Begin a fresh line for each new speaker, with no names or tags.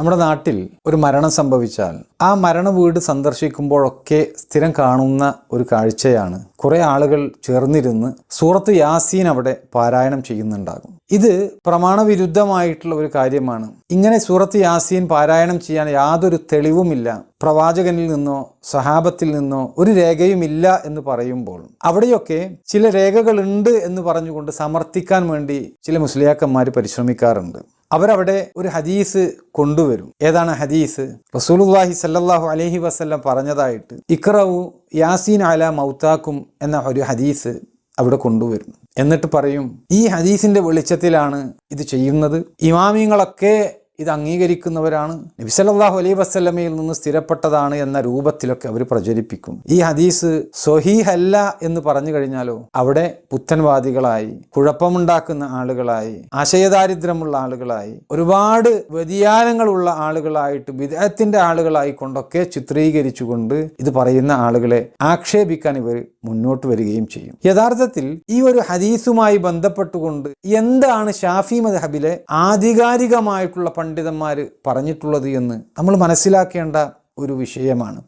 നമ്മുടെ നാട്ടിൽ ഒരു മരണം സംഭവിച്ചാൽ ആ മരണ വീട് സന്ദർശിക്കുമ്പോഴൊക്കെ സ്ഥിരം കാണുന്ന ഒരു കാഴ്ചയാണ് കുറെ ആളുകൾ ചേർന്നിരുന്ന് സൂറത്ത് യാസീൻ അവിടെ പാരായണം ചെയ്യുന്നുണ്ടാകും. ഇത് പ്രമാണവിരുദ്ധമായിട്ടുള്ള ഒരു കാര്യമാണ്. ഇങ്ങനെ സൂറത്ത് യാസീൻ പാരായണം ചെയ്യാൻ യാതൊരു തെളിവുമില്ല. പ്രവാചകനിൽ നിന്നോ സഹാബത്തിൽ നിന്നോ ഒരു രേഖയുമില്ല എന്ന് പറയുമ്പോൾ അവിടെയൊക്കെ ചില രേഖകളുണ്ട് എന്ന് പറഞ്ഞുകൊണ്ട് സമർത്ഥിക്കാൻ വേണ്ടി ചില മുസ്ലിയാക്കന്മാർ പരിശ്രമിക്കാറുണ്ട്. അവരവിടെ ഒരു ഹദീസ് കൊണ്ടുവരും. ഏതാണ് ഹദീസ്? റസൂലുല്ലാഹി സല്ലാഹു അലഹി വസ്ല്ലാം പറഞ്ഞതായിട്ട് ഇക്റവു യാസീൻ അല മൗത്താക്കും എന്ന ഒരു ഹദീസ് അവിടെ കൊണ്ടുവരുന്നു. എന്നിട്ട് പറയും ഈ ഹദീസിന്റെ വെളിച്ചത്തിലാണ് ഇത് ചെയ്യുന്നത്. ഇമാമിങ്ങളൊക്കെ ഇത് അംഗീകരിക്കുന്നവരാണ്. നബി അലൈ വസ്ലമയിൽ നിന്ന് സ്ഥിരപ്പെട്ടതാണ് എന്ന രൂപത്തിലൊക്കെ അവർ പ്രചരിപ്പിക്കും. ഈ ഹദീസ് സൊഹീഹല്ല എന്ന് പറഞ്ഞു കഴിഞ്ഞാലോ അവിടെ പുത്തൻവാദികളായി കുഴപ്പമുണ്ടാക്കുന്ന ആളുകളായി ആശയദാരിദ്ര്യമുള്ള ആളുകളായി ഒരുപാട് വ്യതിയാനങ്ങളുള്ള ആളുകളായിട്ട് വിദേഹത്തിന്റെ ആളുകളായി കൊണ്ടൊക്കെ ചിത്രീകരിച്ചുകൊണ്ട് ഇത് പറയുന്ന ആളുകളെ ആക്ഷേപിക്കാൻ ഇവർ മുന്നോട്ട് വരികയും ചെയ്യും. യഥാർത്ഥത്തിൽ ഈ ഒരു ഹദീസുമായി ബന്ധപ്പെട്ടുകൊണ്ട് എന്താണ് ഷാഫി മദ്ഹബിലെ ആധികാരികമായിട്ടുള്ള പണ്ഡിതന്മാർ പറഞ്ഞിട്ടുള്ളത് എന്ന് നമ്മൾ മനസ്സിലാക്കേണ്ട ഒരു വിഷയമാണ്.